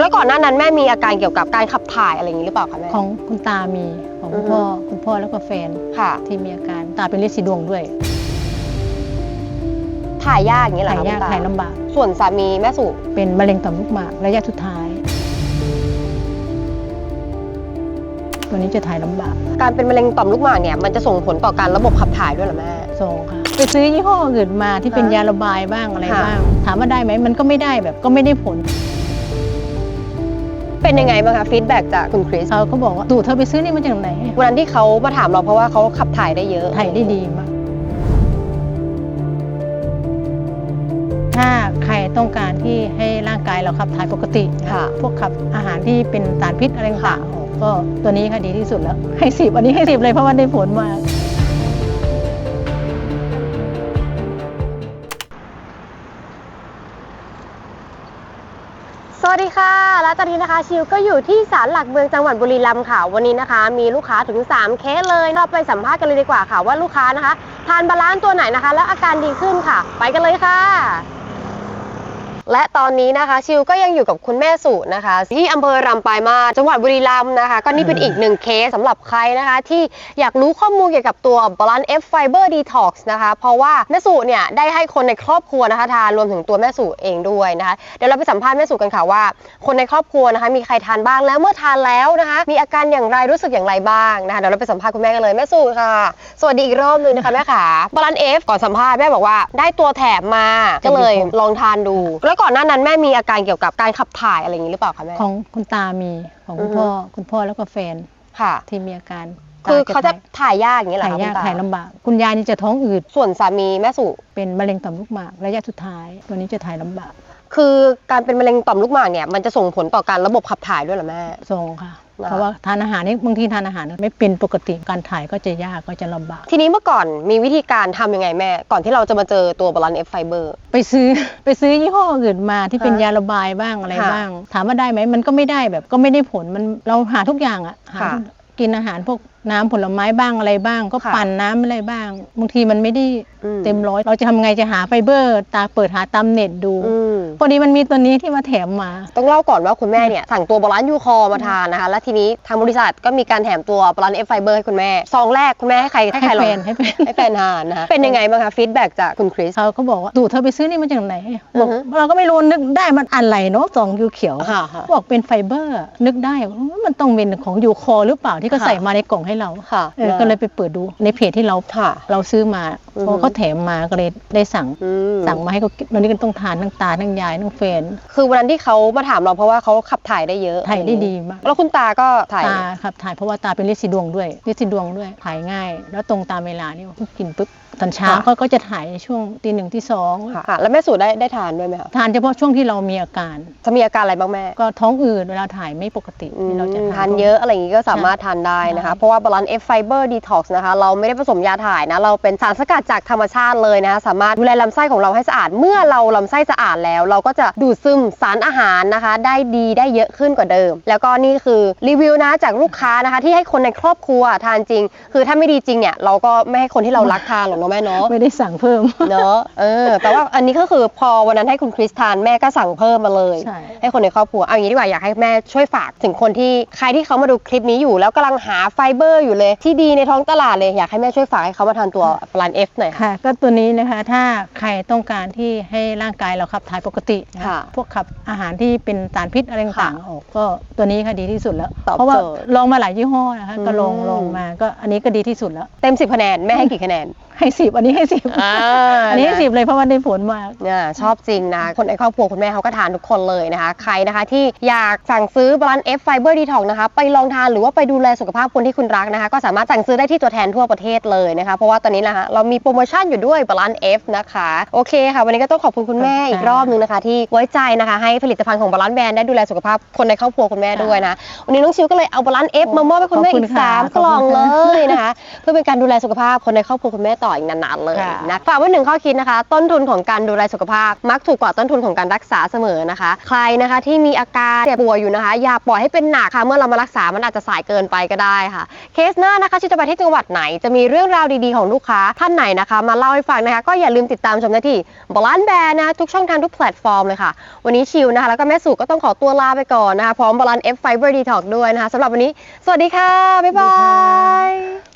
แล้วก่อนหน้านั้นแม่มีอาการเกี่ยวกับการขับถ่ายอะไรอย่างนี้หรือเปล่าคะแม่ ของคุณตามีของคุณอือฮึพ่อคุณพ่อแล้วก็แฟนค่ะ ที่มีอาการตาเป็นลินสีดวงด้วยถ่ายยากอย่างนี้เหรอถ่ายคะยากคุณตถ่ายลำบาก ส่วนสามีแม่สุเป็นมะเร็งต่อมลูกหมากระยะสุดท้าย ตัวนี้จะถ่ายลำบากการเป็นมะเร็งต่อมลูกหมากเนี่ยมันจะส่งผลต่อการระบบขับถ่ายด้วยเหรอแม่ ส่งค่ะ ไปซื้อยี่ห้ออื่นมาที่เป็นค่ะยาระบายบ้างอะไรค่ะ บ้าง ถามว่าได้ไหมมันก็ไม่ได้แบบก็ไม่ได้ผล เป็นยังไงบ้างคะฟีดแบ็จากคุณคริสเขาก็บอกว่าตู่เธอไปซื้อนี่มาจากไหนวันนั้นที่เขามาถามเราเพราะว่าเขาขับถ่ายได้เยอะถ่ายได้ดีมากถ้าใครต้องการที่ให้ร่างกายเราขับถ่ายปกตินค่ะพวกขับอาหารที่เป็นสารพิษอะไรค่ะต่างๆออกก็ตัวนี้ค่ะดีที่สุดแล้วให้สิบอันนี้ให้สิบเลยเพราะว่าได้ผลมาก วัสดีค่ะ และตอนนี้นะคะชิวก็อยู่ที่ศาลหลักเมืองจังหวัดบุรีรัมย์ค่ะ วันนี้นะคะ มีลูกค้าถึง 3 เคสเลย เราไปสัมภาษณ์กันเลยดีกว่าค่ะว่าลูกค้านะคะ ทานบาลานซ์ตัวไหนนะคะ แล้วอาการดีขึ้นค่ะ ไปกันเลยค่ะ และตอนนี้นะคะชิวก็ยังอยู่กับคุณแม่สุนะคะ ที่อำเภอรำปลายมาจังหวัดบุรีรัมย์นะคะ ก็นี่เป็นอีกหนึ่งเคสสำหรับใครนะคะ ที่อยากรู้ข้อมูลเกี่ยวกับตัว Balance F Fiber Detox นะคะ เพราะว่าแม่สุเนี่ยได้ให้คนในครอบครัวนะคะทานรวมถึงตัวแม่สุเองด้วยนะคะ เดี๋ยวเราไปสัมภาษณ์แม่สุกันค่ะว่า คนในครอบครัวนะคะ มีใครทานบ้างแล้วเมื่อทานแล้วนะคะ มีอาการอย่างไรรู้สึกอย่างไรบ้างนะคะเดี๋ยวเราไปสัมภาษณ์คุณแม่กันเลยแม่สุค่ะ สวัสดีอีกรอบนึงนะคะแม่ขาบาลานเอฟก่อนสัมภาษณ์แม่บอกว่าได้ตัวแถมมาก็เลยลองทานดูแล้วก่อนหน้านั้นแม่มีอาการเกี่ยวกับการขับถ่ายอะไรอย่างนี้หรือเปล่าคะแม่ ของคุณตามีของคุณอือฮึพ่อคุณพ่อแล้วก็แฟนค่ะ ที่มีอาการคือตเขาจะถ่ายยากอย่างนี้เหรอถ่ายคะยากคุณตถ่ายลำบาก คุณยายนี่จะท้องอืดส่วนสามีแม่สุเป็นมะเร็งต่อมลูกหมากระยะสุดท้าย ตัวนี้จะถ่ายลำบาก คือการเป็นมะเร็งต่อมลูกหมากเนี่ยมันจะส่งผลต่อการระบบขับถ่ายด้วยเหรอแม่ ส่งค่ะนะคะเพราะว่าทานอาหารนี่บางทีทานอาหารไม่เป็นปกติการถ่ายก็จะยากก็จะลำบาก ทีนี้เมื่อก่อนมีวิธีการทำยังไงแม่ ก่อนที่เราจะมาเจอตัวบาลานเอฟไฟเบอร์ ไปซื้อ ไปซื้อยี่ห้ออื่นมาที่เป็นค่ะยาระบายบ้างอะไรค่ะบ้าง ถามว่าได้ไหมมันก็ไม่ได้แบบก็ไม่ได้ผลมันเราหาทุกอย่างอะหาค่ะทุกกินอาหารพวกน้ำผลไม้บ้างอะไรบ้าง ก็ค่ะ ปั่นน้ำอะไรบ้างบางทีมันไม่ได้อืเต็มร้อยเราจะทำไงจะหาไฟเบอร์ ตาเปิดหาตามเน็ตดู อืม พอดีมันมีตัวนี้ที่มาแถมมา ต้องเล่าก่อนว่าคุณแม่เนี่ยสั่งตัวบาลานซ์ยูคอมาทานนะคะ และทีนี้ทางบริษัทก็มีการแถมตัวบาลานซ์เอฟไฟเบอร์ให้คุณแม่ ซองแรกคุณแม่ให้ใครให้ใครให้ลแฟองนให้แฟนให้แฟนทานนะคะเป็นยังไงบ้างคะฟีดแบ็จากคุณคริสเขาก็บอกว่าตู่เธอไปซื้อนี่มาจากไหนบอกอือฮึเราก็ไม่รู้นึกได้มันอะไรเนาะซองยูเขียวค่ะค่ะบอกเป็นไฟเบอร์ นึกได้ว่ามันต้องเป็นของยูคอหรือเปล่าที่เขาค่ะใส่มาในกล่องให้เราค่ะเออก็เลยไปเปิดดูในเพจที่เราค่ะเราซื้อมาอือฮึพอเขาแถมมาก็เลยได้สั่งอืมสั่งมาให้เขากินวันนี้ก็ต้องทานทั้งตาทั้งยายทั้งแฟนคือวันนั้นที่เขามาถามเราเพราะว่าเขาขับถ่ายได้เยอะถ่ายได้ดีมากแล้วคุณตาก็ถ่ายตาครับถ่ายเพราะว่าตาเป็นลินสีดวงด้วยลินสีดวงด้วยถ่ายง่าย แล้วตรงตามเวลานี่กินปุ๊บ ตอนเช้าเขาก็จะถ่ายในช่วงตีหนึ่งที่สองค่ะค่ะ แล้วแม่สูได้ได้ทานด้วยไหมคะทานเฉพาะช่วงที่เรามีอาการจะมีอาการอะไรบ้างแม่ก็ท้องอืดเวลาถ่ายไม่ปกติอืมที่เราจะทานเยอะอะไรอย่างนี้ก็สามารถทานได้นะคะใช่เพราะว่าบาลานซ์ F Fiber Detox นะคะ เราไม่ได้ผสมยาถ่ายนะ เราเป็นสารสกัดจากธรรมชาติเลยนะคะ สามารถดูแลลำไส้ของเราให้สะอาด เมื่อเราลำไส้สะอาดแล้ว เราก็จะดูดซึมสารอาหารนะคะ ได้ดีได้เยอะขึ้นกว่าเดิม แล้วก็นี่คือรีวิวนะจากลูกค้านะคะ ที่ให้คนในครอบครัวทานจริง คือถ้าไม่ดีจริงเนี่ยเราก็ไม่ให้คนที่เรารักทานหรอกเนาะแม่เนาะไม่ได้สั่งเพิ่มเนาะเออแต่ว่าอันนี้ก็คือพอวันนั้นให้คุณคริสทานแม่ก็สั่งเพิ่มมาเลยใช่ให้คนในครอบครัวเอาอย่างนี้ดีกว่าอยากให้แม่ช่วยฝากถึงคนที่ใครที่เขามาดูคลิปนี้อยู่ แล้วกำลังหาไฟเบอร์อยู่เลย ที่ดีในท้องตลาดเลยอยากให้แม่ช่วยฝากให้เขามาทานตัวปลานเอฟหน่อยค่ะ ค่ะ ก็ตัวนี้นะคะถ้าใครต้องการที่ให้ร่างกายเราขับถ่ายปกตินะค่ะพวกขับอาหารที่เป็นสารพิษอะไรต่างๆออกก็ตัวนี้ค่ะดีที่สุดแล้ว ตอบเพราะว่าโจทย์ลองมาหลายยี่ห้อนะคะก็ลองอืม ลองมาก็อันนี้ก็ดีที่สุดแล้ว เต็มสิบคะแนนแม่ให้กี่คะแนน ให้สิบอันนี้ให้สิบอ่า อันนี้ให้สิบเลยเพราะว่าได้ผลมาก เนี่ยชอบจริงนะ คนในครอบครัวคุณแม่เขาก็ทานทุกคนเลยนะคะ ใครนะคะที่อยากสั่งซื้อบาลานเอฟไฟเบอร์ดีท็อกนะคะ ไปลองทานหรือว่าไปดูแลสุขภาพคนที่คุณรักนะคะ ก็สามารถสั่งซื้อได้ที่ตัวแทนทั่วประเทศเลยนะคะ เพราะว่าตอนนี้นะคะเรามีโปรโมชั่นอยู่ด้วยบาลานเอฟนะคะ โอเคค่ะ วันนี้ก็ต้องขอบคุณคุณแม่อีกรอบนึงนะคะ ที่ไว้ใจนะคะให้ผลิตภัณฑ์ของบาลานแบรนด์ได้ดูแลสุขภาพคนในครอบครัวคุณแม่ด้วยนะ วันนี้น้องชิวก็เลยเอาบาลานเอฟมามอบให้คุณแม่ขอบคุอีณกค่ะสามขอบกล่องคุณเลค่ะ ยนะคะ เพื่อเป็นการดูแลสุขภาพคนในครอบครัวคุณแม่ต่ออีกงนานๆเลยค่ะนะฝากไว้หนึ่งข้อคิดนะคะ ต้นทุนของการดูแลสุขภาพ มักถูกกว่าต้นทุนของการรักษาเสมอนะคะ ใครนะคะที่มีอาการเจ็บป่วยอยู่นะคะ อย่าปล่อยให้เป็นหนักค่ะเมื่อเรามารักษามันอาจจะสายเกินไปก็ได้ค่ะ เคสหน้านะคะชิวจะไปที่จังหวัดไหน จะมีเรื่องราวดีๆของลูกค้าท่านไหนนะคะ มาเล่าให้ฟังนะคะ ก็อย่าลืมติดตามชมได้ที่บอลานแบร์นะทุกช่องทางทุกแพลตฟอร์มเลยค่ะ วันนี้ชิวนะคะ แล้วก็แม่สุก็ต้องขอตัวลาไปก่อนนะคะพร้อมบอลาน F Fiber Detox ด้วยนะคะสำหรับวันนี้ สวัสดีค่ะบ๊ายบาย